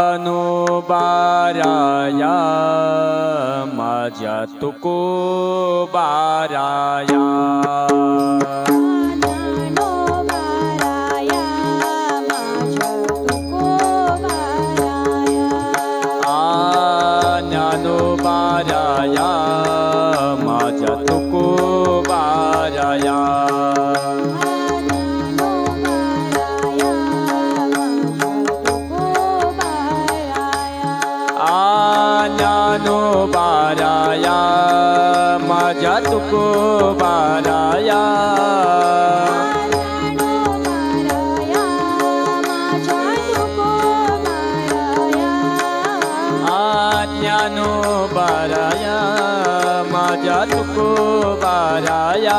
अनुबाराया माझ्या तुकोबाराया ज्ञानोबाराया माझ्या तुकोबाराया ज्ञानोबाराया माझ्या तुकोबाराया ज्ञानोबाराया माझ्या तुकोबाराया